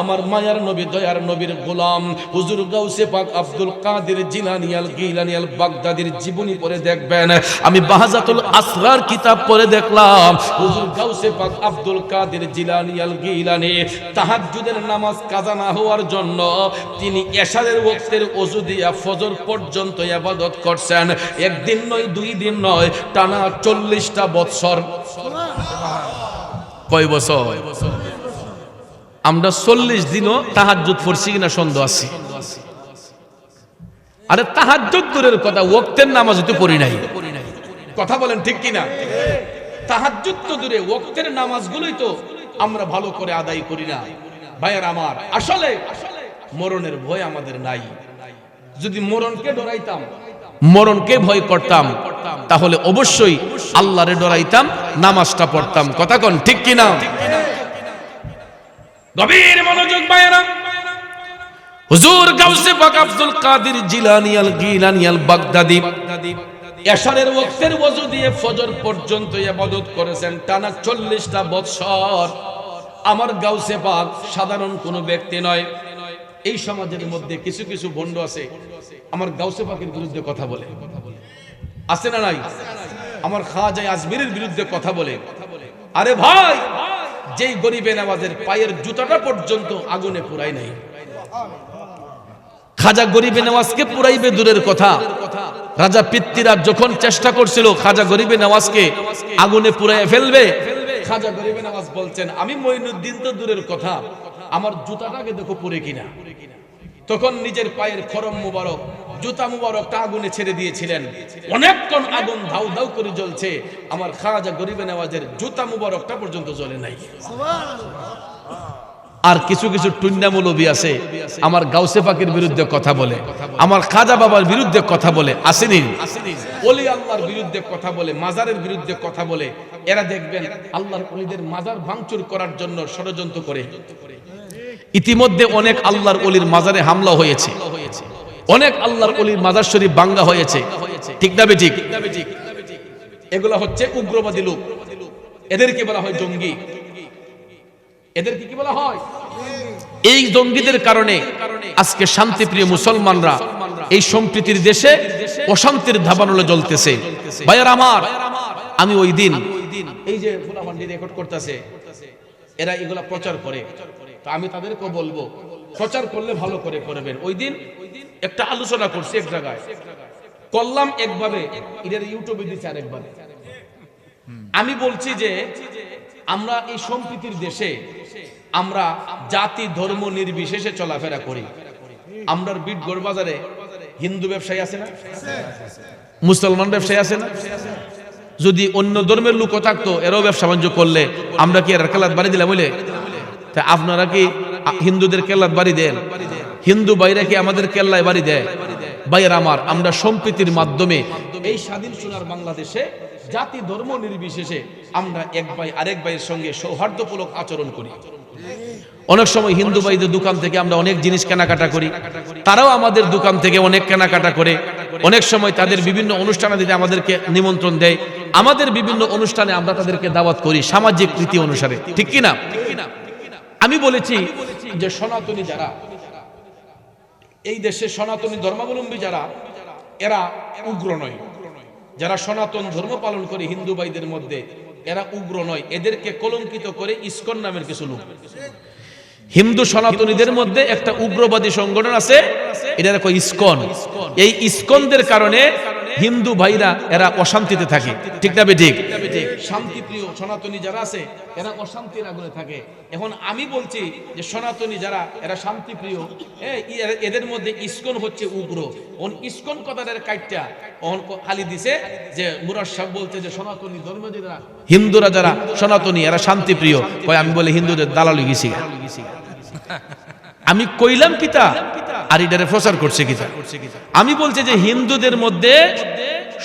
আমার মায়ার নবী, দয়ার নবীর গোলাম। হুজুর গাউসে পাক আব্দুল কাদের জিলানিয়াল গিলানিয়াল বাগদাদির জীবনী পড়ে দেখবেন। আমি বাহাজাতুল আসরার কিতাব পড়ে দেখলাম। হুজুর গাউসে পাক আব্দুল কাদের জিলানিয়াল গিলানি তাহাজ্জুদের নামাজ কাজা না হওয়ার জন্য তিনি এশারের ওয়াক্তের ওযু দিয়া ফজর পর্যন্ত ইবাদত করছেন। একদিন নয়, দুই দিন নয়, টানা চল্লিশটা বৎসর। কয় বছর? আমরা চল্লিশ দিনও তাহাজ্জুদ পড়ছি কিনা সন্দেহ আছি। আরে তাহাজ্জুদ দূরের কথা ওক্তের নামাজ তো পড়ি নাই। কথা বলেন ঠিক কিনা? তাহাজ্জুদ তো দূরে ওক্তের নামাজগুলোই তো আমরা ভালো করে আদায় করি না। ভাইয়ার আমার, আসলে মরণের ভয় আমাদের নাই। যদি মরণকে ডরাইতাম, মরণকে ভয় করতাম, তাহলে অবশ্যই আল্লাহরে ডরাইতাম, নামাজটা পড়তাম। কথা কোন, ঠিক কিনা? গভীর মনোযোগ ভাইয়ারা হুজুর গাউসে পাক আব্দুল কাদের জিলানি আল গিলানি আল বাগদাদি। এশারের ওয়াক্তের ওযু দিয়ে ফজর পর্যন্ত ইবাদত করেছেন। টানা 40টা বছর আমার গাউসে পাক সাধারণ কোনো ব্যক্তি নয়। এই সমাজের মধ্যে কিছু কিছু ভণ্ড আছে। আমার গাউসে পাকের বিরুদ্ধে কথা বলে। আছে না নাই? আমার খাজা আজমিরের বিরুদ্ধে কথা বলে। আরে ভাই! যেই গরিবে নামাজের পায়ের জুতাটা পর্যন্ত আগুনে পুরাই নাই। খাজা গরিবে নেওয়াজকে পুরাইবে দূরের কথা। রাজা পিত্তিরা যখন চেষ্টা করছিল খাজা গরিবে নামাজকে আগুনে পুরাইয়ে ফেলবে, খাজা গরিবে নামাজ বলছেন, আমি মঈনুদ্দিন তো দূরের কথা, আমার জুতাটাকে দেখো পুরে কিনা। তখন নিজের পায়ের খরম মুবারক জুতা মুবারকটা আগুনে ছেড়ে দিয়েছিলেন। অনেকক্ষণ আগুন ধাউ ধাউ করে জ্বলছে। আমার খাজা গরিবে নেওয়াজের জুতা মুবারকটা পর্যন্ত জ্বলে নাই। আর কিছু কিছু টুন্ডামুলবী আছে। আমার গাউসে পাকের বিরুদ্ধে কথা বলে। আমার খাজা বাবার বিরুদ্ধে কথা বলে। আসেনি। ওলি আল্লাহর বিরুদ্ধে কথা বলে, মাজারের বিরুদ্ধে কথা বলে। এরা দেখবেন আল্লাহর ওলিদের মাজার ভাঙচুর করার জন্য ষড়যন্ত্র করে। ইতিমধ্যে অনেক আল্লাহর অলির মাজারে হামলা হয়েছে। অনেক আল্লাহর অলির মাজার শরীফ বাঙ্গা হয়েছে। ঠিক না বেঠিক? এগুলা হচ্ছে উগ্রবাদী লোক। এদেরকে বলা হয় জঙ্গি। এদেরকে কি বলা হয়? এই জঙ্গিদের কারণে আজকে শান্তিপ্রিয় মুসলমানরা এই সম্প্রীতির দেশে অশান্তির ধাবানলে জ্বলতেছে। ভাইয়ার আমার, আমি ওই দিন এই যে রেকর্ড করতেছে, এরা এগুলা প্রচার করে। তো আমি তাদেরকে বলব, প্রচার করলে ভালো করে করবেন। ওই দিন একটা আলোচনা করছি এক জায়গায়। করলাম একভাবে এদের ইউটিউবে দিচ্ছে আরেকভাবে আমি বলছি যে, আমরা এই সম্প্রীতির দেশে, আমরা জাতি, ধর্ম নির্বিশেষে চলাফেরা করি। আমরা বিটগড় বাজারে হিন্দু ব্যবসায়ী আছে না? মুসলমান ব্যবসায়ী আছে না? যদি অন্য ধর্মের লোকও থাকতো, এরাও ব্যবসা বাণিজ্য করলে, আমরা কি এর কেলাত বাড়ি দিলাম বলে? তা আপনারা কি হিন্দুদের কেল্লাত বাড়ি দেন? হিন্দু বাইরে কি আমাদের কেল্লায় বাড়ি দেয়? ভাইয়ের আমার, আমরা সম্প্রীতির মাধ্যমে এই স্বাধীন সোনার বাংলাদেশে জাতি ধর্ম নির্বিশেষে আমরা এক ভাই আরেক ভাইয়ের সঙ্গে সৌহার্দ্যমূলক আচরণ করি। অনেক সময় হিন্দু ভাইদের দোকান থেকে আমরা অনেক জিনিস কেনাকাটা করি। তারাও আমাদের দোকান থেকে অনেক কেনাকাটা করে। অনেক সময় তাদের বিভিন্ন অনুষ্ঠানে দিতে আমাদেরকে নিমন্ত্রণ দেয়। আমাদের বিভিন্ন অনুষ্ঠানে আমরা তাদেরকে দাওয়াত করি সামাজিক রীতি অনুসারে। ঠিক কিনা? আমি বলেছি যে সনাতনী যারা এই দেশে সনাতনী ধর্মাবলম্বী যারা, এরা উগ্র নয়। যারা সনাতন ধর্ম পালন করে হিন্দু ভাইদের মধ্যে, এরা উগ্র নয়। এদেরকে কলঙ্কিত করে ইস্কন নামের কিছু লোক। হিন্দু সনাতনীদের মধ্যে একটা উগ্রবাদী সংগঠন আছে এটা দেখো ইস্কন। এই ইস্কনদের কারণে হিন্দু ভাইরা এরা অশান্তিতে থাকে। ঠিক না ঠিক শান্তিপ্রিয় সনাতনী যারা আছে এরা অশান্তির আগুনে থাকে। এখন আমি বলছি যে সনাতনী যারা এরা শান্তিপ্রিয় হ্যাঁ, এ- এদের মধ্যে ইস্কন হচ্ছে উগ্র। ওন ইস্কন কথাটার কাইটটা ওহন খালি দিছে যে মুরার সাহেব বলছে যে সনাতনী ধর্ম যারা হিন্দুরা যারা সনাতনী এরা শান্তিপ্রিয় কয় আমি বলে হিন্দুদের দালালি গেছি আমি কইলাম কিতা আর এটারে প্রচার করছে কিতা আমি বলছি যে হিন্দুদের মধ্যে,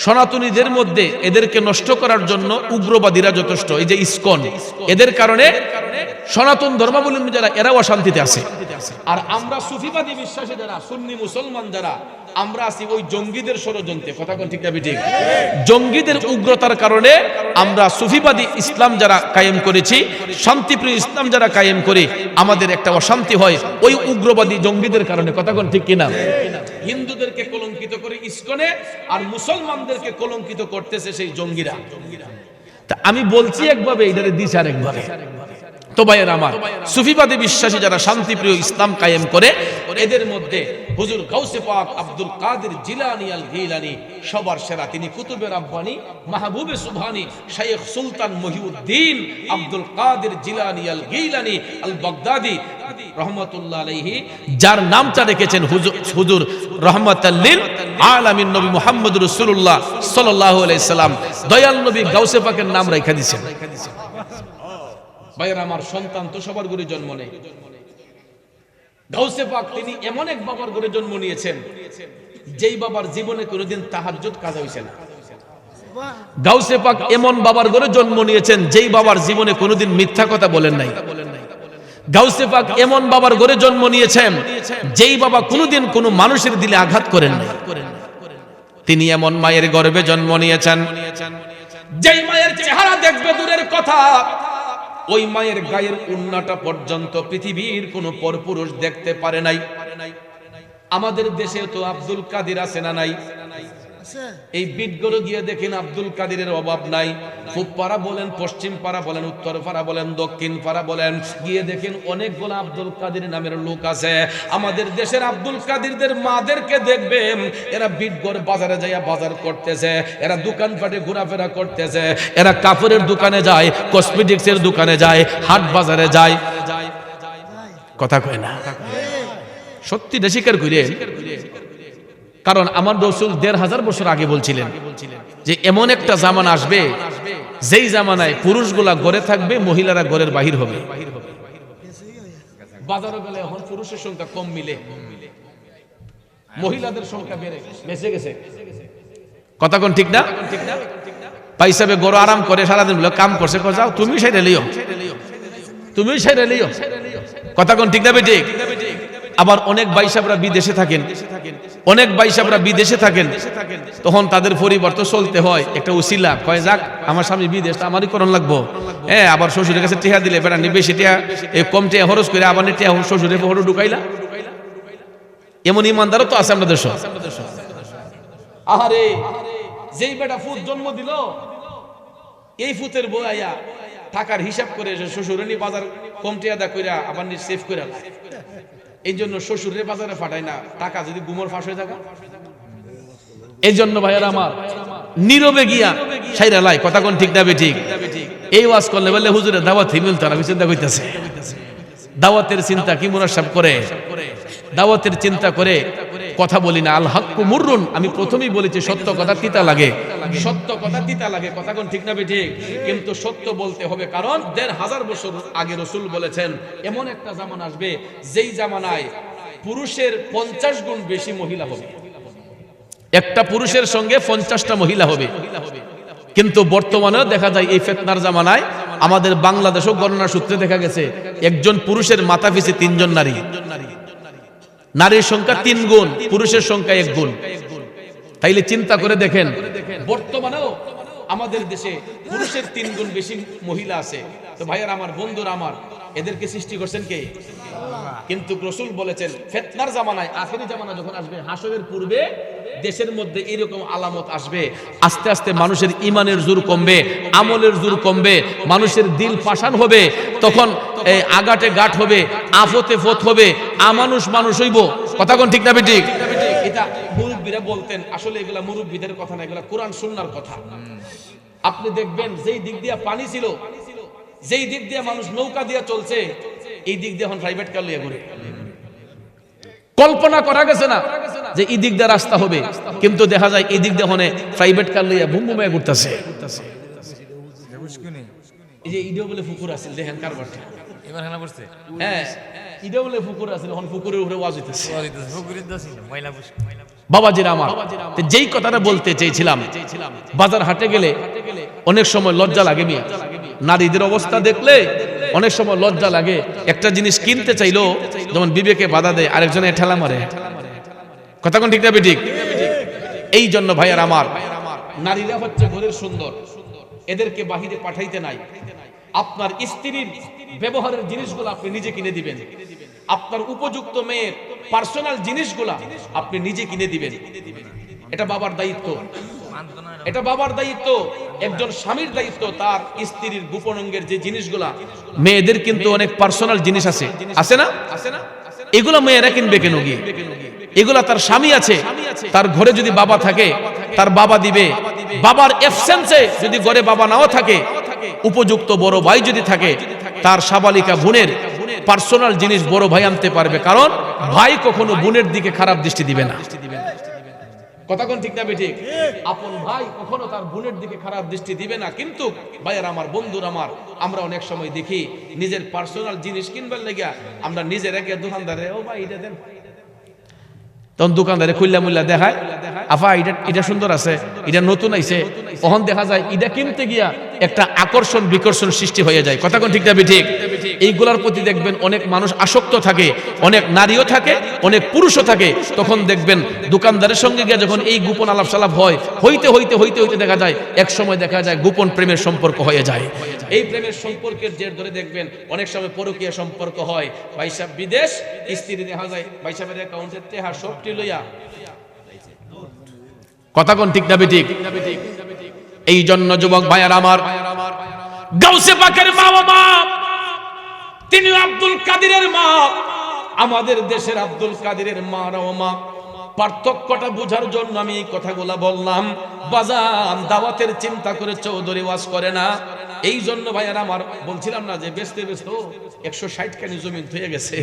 সনাতনীদের মধ্যে এদেরকে নষ্ট করার জন্য উগ্রবাদীরা যথেষ্ট। এই যে ইস্কন, এদের কারণে সনাতন ধর্মাবলম্বী যারা, এরাও অশান্তিতে আছে। আর আমরা সুফিবাদী বিশ্বাসী যারা, সুন্নি মুসলমান যারা আমরা আছি ওই জঙ্গিদের ষড়যন্ত্রে। কথা কোন ঠিক ঠিক জঙ্গিদের উগ্রতার কারণে আমরা সুফিবাদী ইসলাম যারা কায়েম করেছি, শান্তিপ্রিয় ইসলাম যারা কায়েম করি, আমাদের একটা অশান্তি হয় ওই উগ্রবাদী জঙ্গিদের কারণে। কথা কোন ঠিক কিনা? হিন্দুদেরকে কলঙ্কিত করে ইস্কনে আর মুসলমানদেরকে কলঙ্কিত করতেছে সেই জঙ্গিরা। তা আমি বলছি একভাবে, এটারে দিস আরেকভাবে। তো ভাইয়ের আমার। সুফিবাদী বিশ্বাসী যারা শান্তিপ্রিয় ইসলাম কায়েম করে, এদের মধ্যে হুজুর গাউসে পাক আব্দুল কাদের জিলানি আল গিলানি, সবার সেরা। তিনি কুতুবের আব্বানি মাহবুবে সুবহানি শাইখ সুলতান মহিউদ্দিন, আব্দুল কাদের জিলানি আল গিলানি, আল বাগদাদি, রহমতুল্লাহ আলাইহি, যার নামটা রেখেছেন হুজুর হুজুর রহমতাল্লিল আলামিন নবী মুহাম্মদ রাসূলুল্লাহ সাল্লাল্লাহু আলাইহি সাল্লাম। দয়াল নবী গাউসে পাকের নাম রেখে দিয়েছেন। ভাইয়ের আমার সন্তান তো সবার ঘরে জন্ম নেই। গাউসে পাক তিনি এমন এক বাবার ঘরে জন্ম নিয়েছেন, যেই বাবার জীবনে কোনোদিন তাহাজ্জুদ কাজা হয়েছে না। গাউসে পাক এমন বাবার ঘরে জন্ম নিয়েছেন, যেই বাবার জীবনে কোনোদিন মিথ্যা কথা বলেন নাই। গাউসে পাক এমন বাবার ঘরে জন্ম নিয়েছেন, যেই বাবা কোনোদিন কোনো মানুষের দিলে আঘাত করেন নাই। তিনি এমন মায়ের গর্ভে জন্ম নিয়েছেন, যেই মায়ের চেহারা দেখবে দূরের কথা ওই মায়ের গায়ের উন্নাটা পর্যন্ত পৃথিবীর কোনো পরপুরুষ দেখতে পারে নাই। আমাদের দেশে তো আব্দুল কাদির আছে না নাই? এই বিটগুলো গিয়ে দেখেন আব্দুল কাদিরের অভাব নাই। পাড়া বলেন পশ্চিম পাড়া বলেন উত্তর পাড়া বলেন দক্ষিণ পাড়া বলেন গিয়ে দেখেন অনেকগুলো আব্দুল কাদির নামের লোক আছে। আমাদের দেশের আব্দুল কাদিরদের মাদেরকে দেখবেন এরা বিটগড় বাজারে যাইয়া বাজার করতেছে এরা দোকানপাটে ঘোরাফেরা করতেছে এরা কাপড়ের দোকানে যায় কসমেটিক্সের দোকানে যায় হাট বাজারে যায়। কথা কয় না? সত্যিটা স্বীকার করিলেন কারণ আমার রসুল দেড় হাজার বছর আগে বলছিলেন যে এমন একটা জামান আসবে যেই জামানায় পুরুষগুলা গড়ে থাকবে মহিলারা গড়ের বাহির হবে। বাজারে গেলে এখন পুরুষের সংখ্যা কম মিলে। মহিলাদের সংখ্যা বেড়ে বেঁচে গেছে। কথা কোন ঠিক না? পাইসাবে গরু আরাম করে সারাদিন বলে কাম করছে যাও তুমি সেরে লিও। তুমি সেরে লিও। কথা কোন ঠিক না বেঠিক? আবার অনেক বাইসাবরা বিদেশে থাকেন। অনেক বাইসাবরা বিদেশে থাকেন, তখন তাদের পরিবার তো চলতে হয়। একটা উসিলা, কয় যাক, আমার স্বামী বিদেশ আমারই করণ লাগবো। হ্যাঁ আবার শ্বশুরের কাছে টিহা দিলে, বেড়া বেশি টিহা এই কম টিহা খরচ করে আবার টিহা শ্বশুরে হরু ঢুকাইলা। এমন ইমানদারও তো আছে আমাদের আহারে, যেই বেটা ফুত জন্ম দিল, এই ফুতের বউ আইয়া টাকার হিসাব করে শ্বশুরে নি বাজার কম টিহা দা কইরা আবার সেভ করে এই জন্য শ্বশুরের বাজারে ফাটাই না, টাকা যদি গুমর ফাঁস হয়ে থাকে। এই জন্য ভাইয়ের আমার, নীরবে গিয়া সাইরা লাই, কথা কোন ঠিক না ঠিক এই ওয়াজ করলে বললে হুজুরের দাওয়াত হিমিল তারা চিন্তা করতেছে। দাওয়াতের চিন্তা কি মুনাসাব করে? দাওয়াতের চিন্তা করে কথা বলি না। আল হাক্কু মুররুন, আমি প্রথমেই বলেছি, সত্য কথা তিতা লাগে। সত্য কথা তিতা লাগে কথা কোন ঠিক না ঠিক কিন্তু সত্য বলতে হবে। কারণ দেড় হাজার বছর আগে রসুল বলেছেন, এমন একটা জামান আসবে, যেই জামানায় পুরুষের পঞ্চাশ গুণ বেশি মহিলা হবে। একটা পুরুষের সঙ্গে পঞ্চাশটা মহিলা হবে। কিন্তু বর্তমানেও দেখা যায়, এই ফেতনার জামানায় আমাদের বাংলাদেশও গণনা সূত্রে দেখা গেছে, একজন পুরুষের মাথা পিছে তিনজন নারী। নারীর সংখ্যা তিন গুণ, পুরুষের সংখ্যা এক গুণ। তাইলে চিন্তা করে দেখেন, বর্তমানেও আমাদের দেশে পুরুষের তিন গুণ বেশি মহিলা আছে। তো ভাইয়ার আমার, বন্ধুরা আমার এদেরকে সৃষ্টি করছেন কে? কিন্তু রসুল বলেছেন ফেতনার জামানায় আখেরি জামানা যখন আসবে হাসরের পূর্বে দেশের মধ্যে এরকম আলামত আসবে। আস্তে আস্তে মানুষের ইমানের জোর কমবে আমলের জোর কমবে মানুষের দিল পাশান হবে তখন এই আগাটে গাঠ হবে আফতে ফত হবে আমানুষ মানুষ হইব। কথা কোন ঠিক না ঠিক এটা মুরব্বীরা বলতেন আসলে এগুলা মুরব্বীদের কথা না এগুলা কোরআন সুন্নার কথা। আপনি দেখবেন যেই দিক দিয়ে পানি ছিল যেই দিক দিয়ে মানুষ নৌকা দিয়ে চলছে এই দিক দিয়ে এখন প্রাইভেট কার লিয়ে ঘুরে। কল্পনা করা গেছে না যে এই দিক দিয়ে রাস্তা হবে কিন্তু দেখা যায় এই দিক দিয়ে হনে প্রাইভেট কার লইয়া বুম বুমে ঘুরতেছে। এই যে ইডিও বলে পুকুর আছে দেখেন কারবারটা। এবার হেনা পড়ছে? হ্যাঁ ইডিও বলে পুকুর আছে এখন পুকুরের উপরে ওয়াজ হইতেছে। দোষ ময়লা পুষ বাবাজির আমার যেই কথাটা বলতে চেয়েছিলাম। বাজার হাটে গেলে অনেক সময় লজ্জা লাগে মিয়া। নারীদের অবস্থা দেখলে অনেক সময় লজ্জা লাগে। একটা জিনিস কিনতে চাইলো, যেমন বিবেকে বাধা দেয়, আরেকজনে ঠেলা মারে। কথা কোন ঠিক না ঠিক এই জন্য ভাইয়ার আমার, নারীরা হচ্ছে ঘরের সুন্দর। এদেরকে বাহিরে পাঠাইতে নাই। আপনার স্ত্রীর ব্যবহারের জিনিসগুলো আপনি নিজে কিনে দিবেন। আপনার উপযুক্ত মেয়ের পার্সোনাল জিনিসগুলা আপনি নিজে কিনে দিবেন। এটা বাবার দায়িত্ব। এটা বাবার দায়িত্ব, একজন স্বামীর দায়িত্ব, তার স্ত্রীর গোপন অঙ্গের যে জিনিসগুলা, মেয়েদের কিন্তু অনেক পার্সোনাল জিনিস আছে। আছে না? আছে না এগুলো মেয়েরা কিনবে কেন গিয়ে? এগুলা তার স্বামী আছে, তার ঘরে যদি বাবা থাকে, তার বাবা দিবে। বাবার এফসেন্সে যদি ঘরে বাবা নাও থাকে, উপযুক্ত বড় ভাই যদি থাকে, তার সাবালিকা বোনের পার্সোনাল জিনিস বড় ভাই আনতে পারবে। কারণ ভাই কখনো বোনের দিকে খারাপ দৃষ্টি দিবে না। কথা ঠিক না ঠিক? আপন ভাই কখনো তার বোনের দিকে খারাপ দৃষ্টি দিবে না কিন্তু ভাইয়ের আমার বন্ধুর আমার আমরা অনেক সময় দেখি নিজের পার্সোনাল জিনিস কিনবার লেগে আমরা নিজের একে দোকানদারে ও ভাই এটা দেন। তখন দোকানদারে খুল্লা মুল্লা দেখায় আফা এটা এটা সুন্দর আছে এটা নতুন আইছে। তখন দেখা যায় এটা কিনতে গিয়া একটা আকর্ষণ, বিকর্ষণ সৃষ্টি হয়ে যায়। কথা কোন ঠিক না ঠিক এইগুলার প্রতি দেখবেন অনেক মানুষ আসক্ত থাকে, অনেক নারীও থাকে, অনেক পুরুষও থাকে। তখন দেখবেন দোকানদারের সঙ্গে গিয়ে যখন এই গোপন আলাপ সালাপ হয়, হইতে হইতে হইতে হইতে দেখা যায়, এক সময় দেখা যায় গোপন প্রেমের সম্পর্ক হয়ে যায়। এই প্রেমের সম্পর্কের জের ধরে দেখবেন অনেক সময় পরকীয় সম্পর্ক হয়। ভাইসাব বিদেশ, স্ত্রী দেখা যায়, ভাইসাবের অ্যাকাউন্টের টেহা সবটি লইয়া। কথা কোন ঠিক না ঠিক এই জন্য যুবক ভাইয়ার আমার। গাউসে পাকের মা বাবা, তিনি আব্দুল কাদিরের মা। আমাদের দেশের আব্দুল কাদিরের মা ও মা। পার্থক্যটা বোঝার জন্য আমি এই কথাগুলা বললাম। বাজান, দাওয়াতের চিন্তা করে চৌধুরী ওয়াজ করে না। এই জন্য ভাইয়ার আমার, বলছিলাম না যে বেচতে বেচতে একশো ষাট কানি জমিন হয়ে গেছে।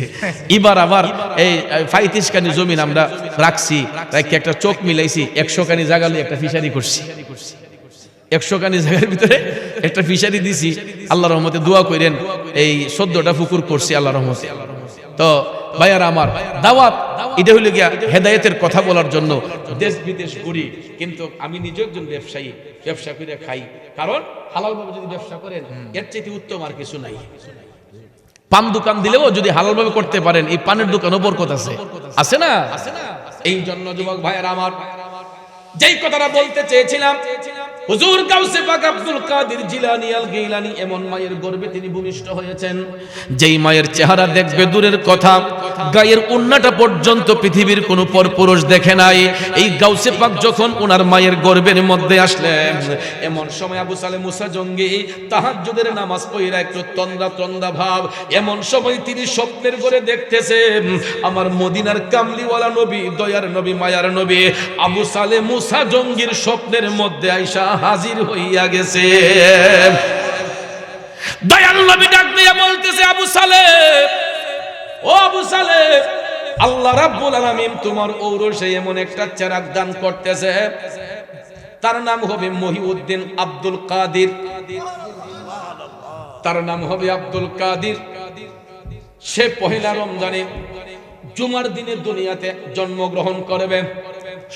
এবার আবার এই পঁয়ত্রিশ কানি জমিন আমরা রাখছি। রাখি একটা চোখ মিলাইছি, একশো কানি জাগালে একটা ফিশারি করছি। একশো কানি জায়গার ভিতরে একটা ফিশারি দিছি আল্লাহ রহমতে দোয়া করেন এই চোদ্দটা পুকুর করছি আল্লাহ রহমতে। তো ভাইয়ার আমার দাওয়াত এটা হইলে গিয়া হেদায়েতের কথা বলার জন্য। দেশ বিদেশ ঘুরি কিন্তু আমি নিজে একজন ব্যবসায়ী ব্যবসা করে খাই। কারণ হালাল ভাবে যদি ব্যবসা করেন এর চাইতে উত্তম আর কিছু নাই। পান দোকান দিলেও যদি হালাল ভাবে করতে পারেন এই পানের দোকানও বরকত আছে। আছে না? এই জন্য যুবক ভাইয়ের আমার যেই কথাটা বলতে চেয়েছিলাম হুজুর গাউসে পাক আব্দুল কাদের জিলানী আল গিলানী এমন মায়ের গর্ভে তিনি ভূমিষ্ঠ হয়েছেন। যেই মায়ের চেহারা দেখবে দূরের কথা, গায়ের উন্নাটা পর্যন্ত পৃথিবীর কোনো পরপুরুষ দেখে নাই। এই গাউসে পাক যখন ওনার মায়ের গর্ভের মধ্যে আসলেন, এমন সময় আবু সালে মুসা জঙ্গি তাহাজ্জুদের নামাজ পড়িরা একটু তন্দ্রা তন্দ্রা ভাব, এমন সময় তিনি স্বপ্নের করে দেখতেছেন, আমার মদিনার কামলিওয়ালা নবী, দয়ার নবী, মায়ার নবী, আবু সালে মুসা জঙ্গির স্বপ্নের মধ্যে আইসা হাজির হইয়া গেছে। বলতেছে, আবু ও আবু আল্লাহ রাব্বুল আলামিন তোমার ঔরসে এমন একটা দান করতেছে। তার নাম হবে মহিউদ্দিন আব্দুল কাদির। তার নাম হবে আব্দুল কাদির। সে পহেলা রমজানে জুমার দিনে দুনিয়াতে জন্মগ্রহণ করবে।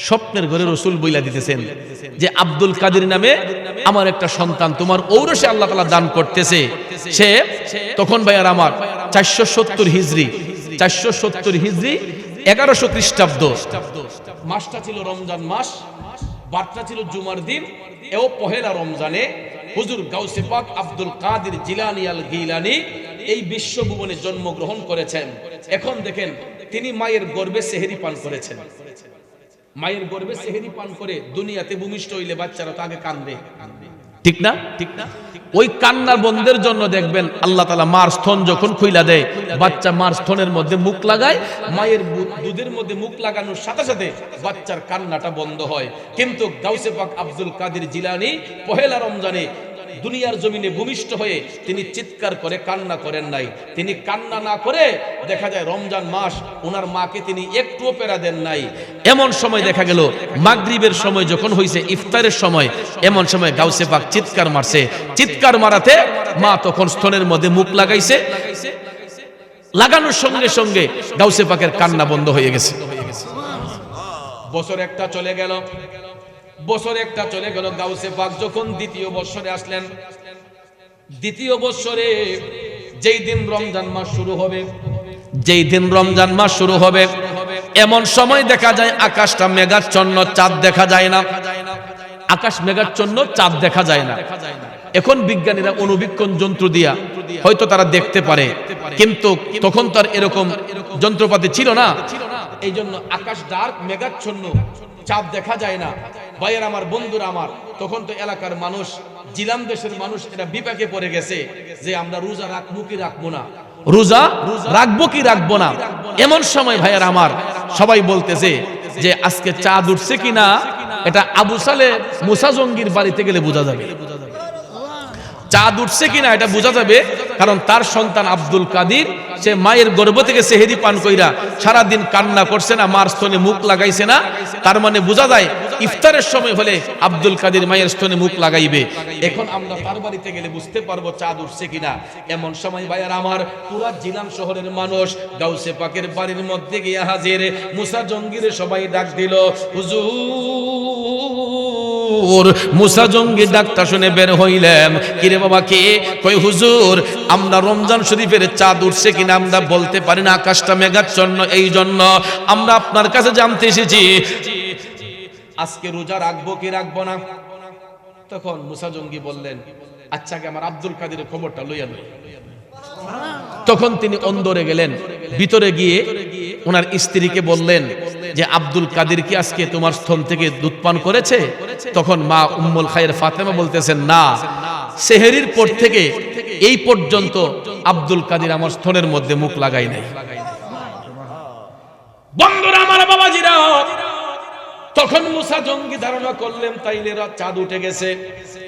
স্বপ্নের ঘরে রসুল বইলা দিতেছেন যে আব্দুল কাদির নামে আমার একটা সন্তান, তোমার ঔরসে আল্লাহ তালা দান করতেছে। সে তখন ভাইয়ার আমার চারশো সত্তর হিজড়ি চারশো সত্তর হিজড়ি এগারোশো খ্রিস্টাব্দ। মাসটা ছিল রমজান মাস, বারটা ছিল জুমার দিন, এও পহেলা রমজানে হুজুর গাউসে পাক আব্দুল কাদির জিলানি আল গিলানি এই বিশ্বভুবনে জন্মগ্রহণ করেছেন। এখন দেখেন, তিনি মায়ের গর্বে সেহেরি পান করেছেন। মায়ের গর্ভে সেহেরি পান করে দুনিয়াতে ভূমিষ্ঠ হইলে বাচ্চারা তো আগে কান্দে ঠিক না? ঠিক না। ওই কান্নার বন্ধের জন্য দেখবেন আল্লাহ তালা মার স্তন যখন খুইলা দেয় বাচ্চা মার স্তনের মধ্যে মুখ লাগায় মায়ের দুধের মধ্যে মুখ লাগানোর সাথে সাথে বাচ্চার কান্নাটা বন্ধ হয়। কিন্তু গাউসে পাক আব্দুল কাদের জিলানি পহেলা রমজানে দুনিয়ার জমিনে ভূমিষ্ঠ হয়ে তিনি চিৎকার করে কান্না করেন নাই। তিনি কান্না না করে দেখা যায় রমজান মাস ওনার মাকে তিনি একটুও পেরা দেন নাই। এমন সময় দেখা গেল মাগরিবের সময় যখন হয়েছে ইফতারের সময় এমন সময় গাউসে পাক চিৎকার মারছে। চিৎকার মারাতে মা তখন স্তনের মধ্যে মুখ লাগাইছে। লাগানোর সঙ্গে সঙ্গে গাউসে পাকের কান্না বন্ধ হয়ে গেছে। বছর একটা চলে গেল। বছর একটা চলে গেল গাউসে পাক। যখন দ্বিতীয় বছরে আসলেন, দ্বিতীয় বছরে যেই দিন রমজান মাস শুরু হবে, যেই দিন রমজান মাস শুরু হবে, এমন সময় দেখা যায় আকাশটা মেঘাচ্ছন্ন, চাঁদ দেখা যায় না। আকাশ মেঘাচ্ছন্ন, চাঁদ দেখা যায় না। এখন বিজ্ঞানীরা অনুবীক্ষণ যন্ত্র দিয়া হয়তো তারা দেখতে পারে, কিন্তু তখন তো আর এরকম যন্ত্রপাতি ছিল না। এই জন্য আকাশ ডার্ক, মেঘাচ্ছন্ন। চাঁদ দেখা যায় না। ভাইয়ের আমার বন্ধুরা আমার তখন তো এলাকার মানুষ জিলাম দেশের মানুষ এরা বিপাকে পড়ে গেছে যে আমরা রোজা রাখব কি রাখব না। রোজা রাখব কি রাখব না। এমন সময় ভাইয়ের আমার সবাই বলতেছে যে আজকে চাঁদ উঠছে কিনা? এটা আবু সালে মুসা জঙ্গির বাড়িতে গেলে বোঝা যাবে। চাঁদ উঠছে কিনা এটা বোঝা যাবে কারণ তার সন্তান আব্দুল কাদির সে মায়ের গর্ভ থেকে সেহেরি পান কইরা সারাদিন কান্না করছে না মার স্তনে মুখ লাগাইছে না তার মানে বোঝা যায়, ইফতারের সময় হলে আব্দুল কাদির মায়ের স্তনে মুখ লাগাইবে। এখন আমরা তার বাড়িতে গেলে বুঝতে পারব চাঁদ উঠছে কিনা। এমন সময় ভাইয়ার আমার পুরা জিলাম শহরের মানুষ গাউসে পাকের বাড়ির মধ্যে গিয়ে হাজির। মুসা জঙ্গিরে সবাই ডাক দিল, হুজুর, মুসা জঙ্গি ডাকটা শুনে বের হইলাম। কিরে বাবা কে? কই হুজুর, আমরা রমজান শরীফের চাঁদ উঠছে কিনা আমরা বলতে পারি না, আকাশটা মেঘাচ্ছন্ন এই জন্য আমরা আপনার কাছে জানতে এসেছি আজকে রোজা রাখব কি রাখব না? তখন মুসা জঙ্গি বললেন আচ্ছা আমার আব্দুল কাদিরের খবরটা লইয়া লই। তখন তিনি অন্দরে গেলেন, ভিতরে গিয়ে ওনার স্ত্রীকে বললেন যে, আব্দুল কাদির কি আজকে তোমার স্থল থেকে দুধ পান করেছে? তখন মা উম্মুল খায়ের ফাতেমা বলতেছেন, না, সেহেরির পর থেকে এই পর্যন্ত আব্দুল কাদির আমার স্থলের মধ্যে মুখ লাগাই নাই। বন্ধুরা, আমার বাবাজিরা তখন মুসা জঙ্গি ধারণা করলেন তাইলে চাঁদ উঠে গেছে।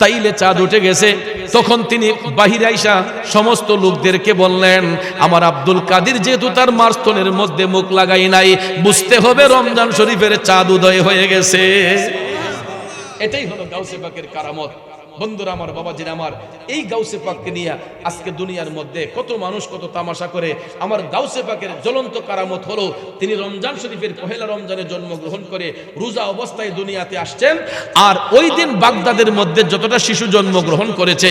তাইলে চাঁদ উঠে গেছে। তখন তিনি বাহিরে আইসা সমস্ত লোকদেরকে বললেন আমার আব্দুল কাদির যেহেতু তার মার্স্তনের মধ্যে মুখ লাগাই নাই বুঝতে হবে রমজান শরীফের চাঁদ উদয় হয়ে গেছে। এটাই হলো গাউসে পাকের কারামত। বন্ধুরা আমার বাবাজির আমার, এই গাউসে পাককে নিয়ে আজকে দুনিয়ার মধ্যে কত মানুষ কত তামাশা করে। আমার গাউসে পাকের জ্বলন্ত কারামত হলো, তিনি রমজান শরীফের পহেলা রমজানে জন্মগ্রহণ করে রোজা অবস্থায় দুনিয়াতে আসছেন। আর ওই দিন বাগদাদের মধ্যে যতটা শিশু জন্মগ্রহণ করেছে,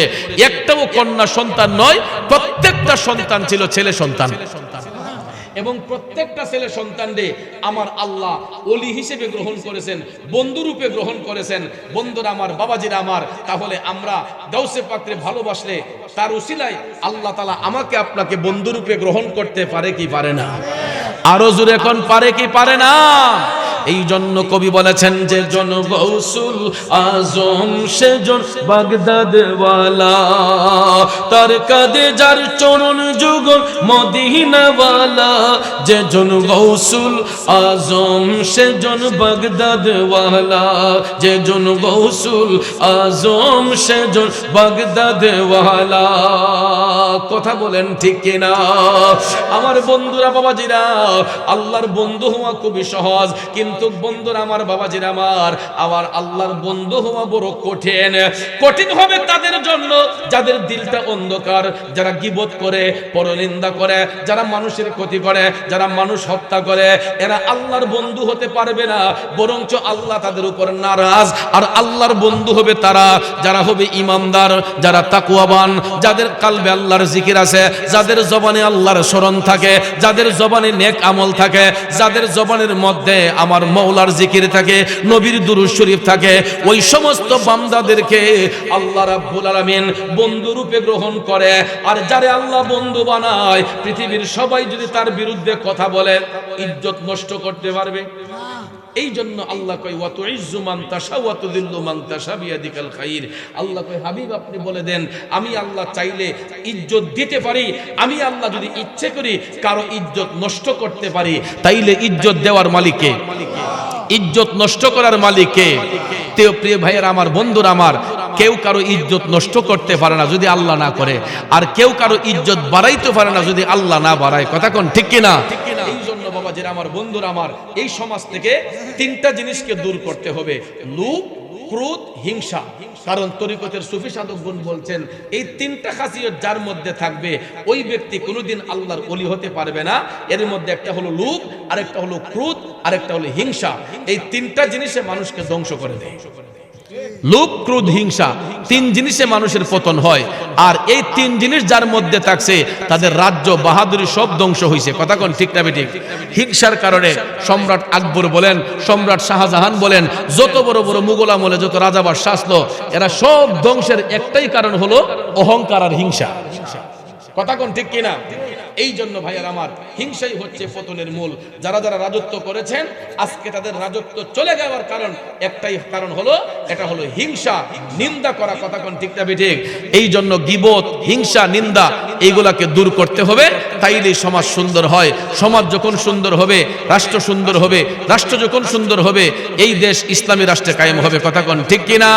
একটাও কন্যা সন্তান নয়, প্রত্যেকটা সন্তান ছিল ছেলে সন্তান। এবং প্রত্যেকটা ছেলে সন্তানরে আমার আল্লাহ অলি হিসেবে গ্রহণ করেছেন বন্ধুরূপে গ্রহণ করেছেন। বন্ধুরা আমার, বাবাজিরা আমার, তাহলে আমরা গাউসে পাত্রে ভালোবাসলে তার উসিলায় আল্লাহ তালা আমাকে আপনাকে বন্ধুরূপে গ্রহণ করতে পারে কি পারে না? আরও জোরে এখন পারে কি পারে না? এই জন্য কবি বলেছেন যে জন গৌসুল আজম, সে জন বাগদাদওয়ালা। তার কাদে যার চরণ যুগ মদিনাওয়ালা। যে জন গৌসুল আজম, সে জন বাগদাদওয়ালা। যে জন গৌসুল আজম, সে জন বাগদাদওয়ালা। কথা বলেন ঠিক কিনা? আমার বন্ধুরা, বাবাজিরা, আল্লাহর বন্ধু হওয়া খুবই সহজ, কিন্তু বন্ধুরা, আমার বাবাজিরা আমার আমার আল্লাহর বন্ধু হওয়া বড় কঠিন। কঠিন হবে তাদের জন্য যাদের দিলটা অন্ধকার, যারা গিবত করে, পরনিন্দা করে, যারা মানুষের ক্ষতি করে, যারা মানুষ হত্যা করে, এরা আল্লাহর বন্ধু হতে পারবে না, বরঞ্চ আল্লাহ তাদের উপর নারাজ। আর আল্লাহর বন্ধু হবে তারা, যারা হবে ইমানদার, যারা তাকুয়াবান যাদের কালবে আল্লাহর জিকির আছে, যাদের জবানে আল্লাহর স্মরণ থাকে, যাদের জবানে নেক আমল থাকে, যাদের জবানের মধ্যে আমার মৌলার জিকির থাকে, নবীর দুরুজ শরীফ থাকে, ওই সমস্ত বান্দাদেরকে আল্লাহ রাব্বুল আলামিন বন্ধু রূপে গ্রহণ করে। আর যারে আল্লাহ বন্ধু বানায়, পৃথিবীর সবাই যদি তার বিরুদ্ধে কথা বলে, ইজ্জত নষ্ট করতে পারবে? এই জন্য আল্লাহ কই ওয়াত ইজ্জু মান তাশা ওয়া তুযিল্লু মান তাশা বিয়াদিকাল খাইর। আল্লাহ কই হাবিব, আপনি বলে দেন, আমি আল্লাহ চাইলে ইজ্জত দিতে পারি, আমি আল্লাহ যদি ইচ্ছে করি কারও ইজ্জত নষ্ট করতে পারি, তাইলে ইজ্জত দেওয়ার মালিকে। ইজ্জত নষ্ট করার মালিকে। তেও প্রিয় ভাইয়ের, আমার বন্ধুর আমার, কেউ কারও ইজ্জত নষ্ট করতে পারে না যদি আল্লাহ না করে। আর কেউ কারও ইজ্জত বাড়াইতে পারে না যদি আল্লাহ না বাড়ায়। কথা কোন ঠিক কিনা? এই জন্য যেটা আমার বন্ধুরা আমার, এই সমাজ থেকে তিনটা জিনিসকে দূর করতে হবে। লোভ ক্রোধ, হিংসা। কারণ তরিকতের সুফি সাধকগণ বলছেন, এই তিনটা খাসিয়ত যার মধ্যে থাকবে, ওই ব্যক্তি কোনোদিন আল্লাহর অলি হতে পারবে না। এর মধ্যে একটা হলো লোভ আরেকটা হলো ক্রোধ, আরেকটা হলো হিংসা। এই তিনটা জিনিসে মানুষকে ধ্বংস করে দেয়। লোভ, ক্রোধ, হিংসা তিন জিনিসে মানুষের পতন হয়। আর এই তিন জিনিস যার মধ্যে থাকছে, তাদের রাজ্য বাহাদুরি সব ধ্বংস হয়েছে কথা কোন ঠিক না বেঠিক? হিংসার কারণে সম্রাট আকবর বলেন, সম্রাট শাহজাহান বলেন, যত বড় বড় মুঘল আমলে যত রাজাবার শাসলো এরা সব ধ্বংসের একটাই কারণ হলো অহংকার আর হিংসা। কথা কোন ঠিক কিনা? এই জন্য ভাইয়ার আমার হিংসাই হচ্ছে পতনের মূল। যারা যারা রাজত্ব করেছেন, আজকে তাদের রাজত্ব চলে যাওয়ার কারণ একটাই কারণ হলো, এটা হলো হিংসা, নিন্দা করা কথা কোন ঠিক না ঠিক এই জন্য গিবত, হিংসা, নিন্দা এইগুলাকে দূর করতে হবে। তাইলেই সমাজ সুন্দর হয়। সমাজ যখন সুন্দর হবে, রাষ্ট্র সুন্দর হবে, রাষ্ট্র যখন সুন্দর হবে, এই দেশ ইসলামী রাষ্ট্রে কায়েম হবে, কথা কোন ঠিক কিনা?